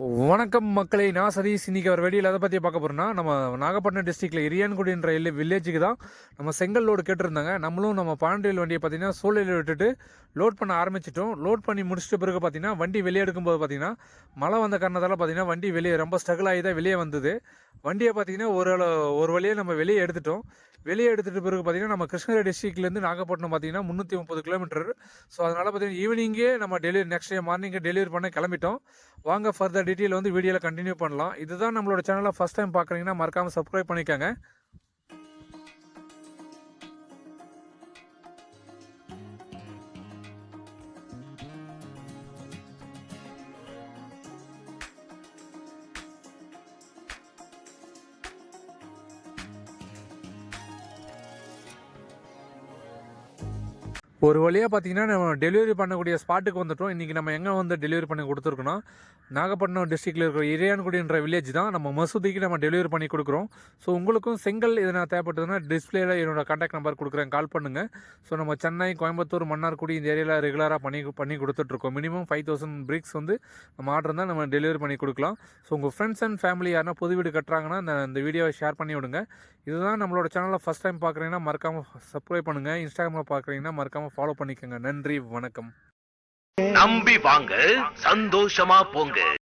வணக்கம் மக்களை நான் சதீஷ். இன்னைக்கு அவர் வெளியில் அதை பற்றி பார்க்க போகிறோம்னா நம்ம நாகப்பட்டினம் டிஸ்ட்ரிக்டில் இரியான்குடின்ற இல்லை வில்லேஜுக்கு தான் நம்ம செங்கல் லோடு கேட்டிருந்தாங்க. நம்மளும் நம்ம பாண்டியல் வண்டியை பார்த்திங்கன்னா சூழலில் விட்டுட்டு லோட் பண்ண ஆரம்பிச்சிட்டோம். லோட் பண்ணி முடிச்சிட்ட பிறகு பார்த்தீங்கன்னா வண்டி வெளியே எடுக்கும்போது பார்த்தீங்கன்னா மழை வந்த காரணத்தால் பார்த்தீங்கன்னா வண்டி வெளியே ரொம்ப ஸ்ட்ரகிள் ஆகி தான் வெளியே வந்தது. வண்டியை பார்த்தீங்கன்னா ஒரு ஒரு வழியாக நம்ம வெளியே எடுத்துட்டோம். வெளியே எடுத்துகிட்டு பிறகு பார்த்தீங்கன்னா நம்ம கிருஷ்ணகிரி டிஸ்ட்ரிக்ட்லேருந்து நாகப்பட்டினம் பார்த்தீங்கன்னா முந்நூற்றி முப்பது கிலோமீட்டர் ஸோ அதனால் பார்த்தீங்கன்னா ஈவினிங்கே நம்ம டெலிவரி நெக்ஸ்ட் டே மார்னிங்கே டெலிவரி பண்ண கிளம்பிட்டோம். வாங்க ஃபர்தர் டீட்டெயில் வந்து வீடியோவில் கண்டினியூ பண்ணலாம். இதுதான் நம்மளோட சேனலை ஃபஸ்ட் டைம் பார்க்குறீங்கன்னா மறக்காமல் சப்ஸ்கிரைப் பண்ணிக்கோங்க. ஒரு வழியாக பார்த்தீங்கன்னா நம்ம டெலிவரி பண்ணக்கூடிய ஸ்பாட்டுக்கு வந்துட்டோம். இன்றைக்கி நம்ம எங்கே வந்து டெலிவரி பண்ணி கொடுத்துருக்கோன்னா நாகப்பட்டினம் டிஸ்ட்ரிக்டில் இருக்கிற இறையான்குடின்ற வில்லேஜ் தான் நம்ம மசூதிக்கு நம்ம டெலிவரி பண்ணி கொடுக்குறோம். ஸோ உங்களுக்கும் செங்கல் எதனா தேவைப்பட்டதுன்னா டிஸ்பிளேல என்னோடய காண்டாக்ட் நம்பர் கொடுக்குறேன். கால் பண்ணுங்கள் ஸோ நம்ம சென்னை கோயம்புத்தூர் மன்னார்குடி இந்த ஏரியாவில் ரெகுலராக பண்ணி பண்ணி கொடுத்துட்ருக்கோம். மினிமம் ஃபைவ் தௌசண்ட் பிரிக்ஸ் வந்து நம்ம ஆர்டர் தான் நம்ம டெலிவரி பண்ணி கொடுக்கலாம். ஸோ உங்கள் ஃப்ரெண்ட்ஸ் அண்ட் ஃபேமிலி யாருன்னா புது வீடு கட்டுறாங்கன்னா இந்த வீடியோவை ஷேர் பண்ணி விடுங்க இதுதான் நம்மளோட சேனலில் ஃபஸ்ட் டைம் பார்க்குறீங்கன்னா மறக்காமல் சப்ஸ்கிரைப் பண்ணுங்கள் இன்ஸ்டாகிராமில் பார்க்குறீங்கன்னா மறக்காமல் ஃபாலோ பண்ணிக்கோங்க. நன்றி வணக்கம். நம்பி வாங்க சந்தோஷமா போங்க.